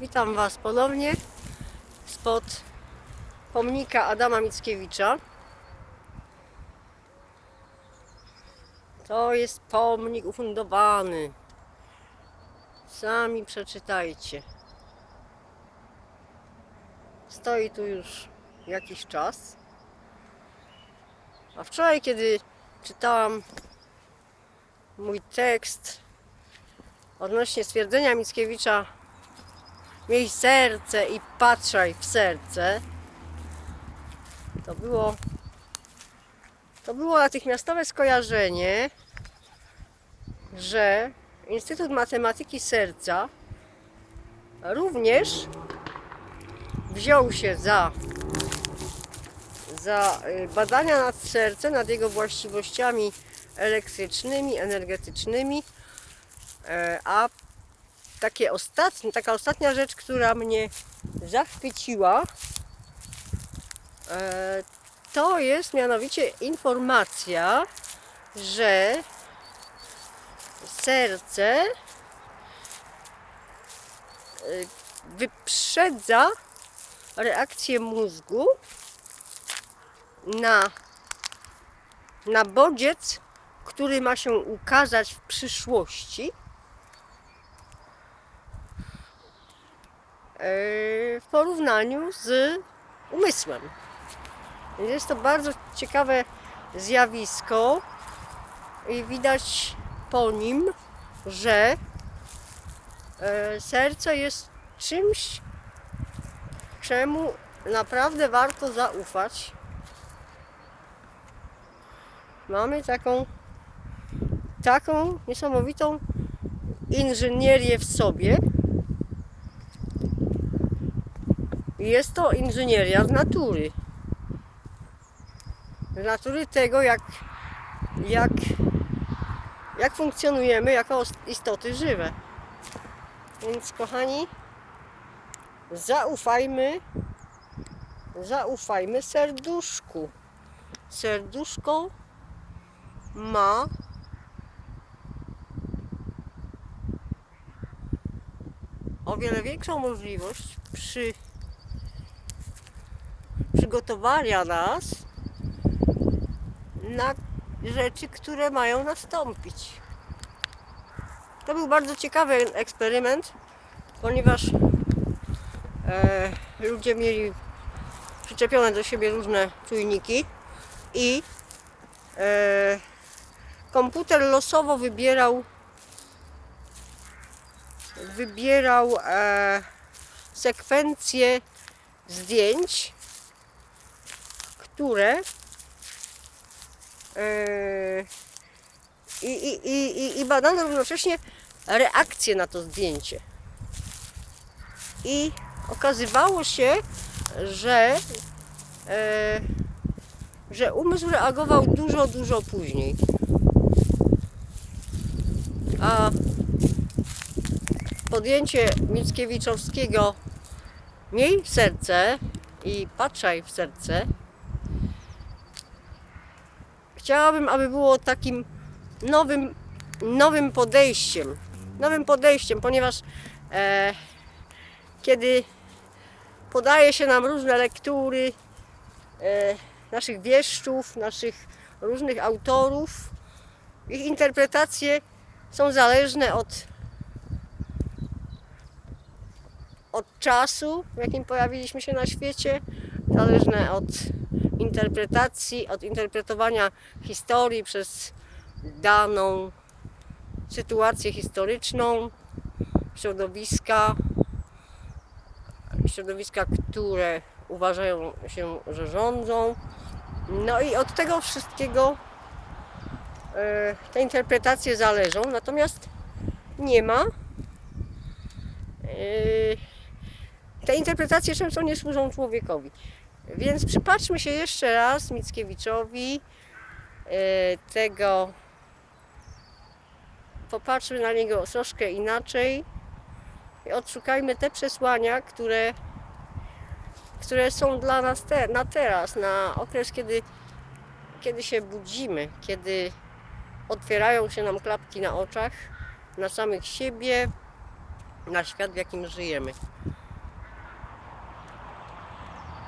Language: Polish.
Witam Was ponownie spod pomnika Adama Mickiewicza. To jest pomnik ufundowany. Sami przeczytajcie. Stoi tu już jakiś czas. A wczoraj, kiedy czytałam mój tekst odnośnie stwierdzenia Mickiewicza miej serce i patrzaj w serce, to było to było natychmiastowe skojarzenie, że Instytut Matematyki Serca również wziął się za, za y, badania nad sercem, nad jego właściwościami elektrycznymi, energetycznymi, e, a takie ostatnie, taka ostatnia rzecz, która mnie zachwyciła, e, to jest mianowicie informacja, że serce e, wyprzedza reakcję mózgu na, na bodziec, który ma się ukazać w przyszłości. W porównaniu z umysłem. Jest to bardzo ciekawe zjawisko i widać po nim, że e, serce jest czymś, czemu naprawdę warto zaufać. Mamy taką, taką niesamowitą inżynierię w sobie. Jest to inżynieria z natury. Z natury tego, jak, jak, jak funkcjonujemy jako istoty żywe. Więc kochani, zaufajmy, zaufajmy serduszku. Serduszko ma o wiele większą możliwość przy przygotowania nas na rzeczy, które mają nastąpić. To był bardzo ciekawy eksperyment, ponieważ e, ludzie mieli przyczepione do siebie różne czujniki i e, komputer losowo wybierał wybierał e, sekwencje zdjęć, e, i, i, i, i- badano równocześnie reakcję na to zdjęcie. I okazywało się, że, e, że umysł reagował dużo, dużo później. A podjęcie Mickiewiczowskiego Miej serce i patrzaj w serce chciałabym, aby było takim nowym, nowym podejściem. Nowym podejściem, ponieważ e, kiedy podaje się nam różne lektury e, naszych wieszczów, naszych różnych autorów, ich interpretacje są zależne od, od czasu, w jakim pojawiliśmy się na świecie, zależne od interpretacji, od interpretowania historii przez daną sytuację historyczną, środowiska, środowiska, które uważają się, że rządzą. No i od tego wszystkiego e, te interpretacje zależą, natomiast nie ma. e, Te interpretacje często nie służą człowiekowi. Więc przypatrzmy się jeszcze raz Mickiewiczowi, e, tego, popatrzmy na niego troszkę inaczej i odszukajmy te przesłania, które, które są dla nas te, na teraz, na okres, kiedy, kiedy się budzimy, kiedy otwierają się nam klapki na oczach, na samych siebie, na świat, w jakim żyjemy.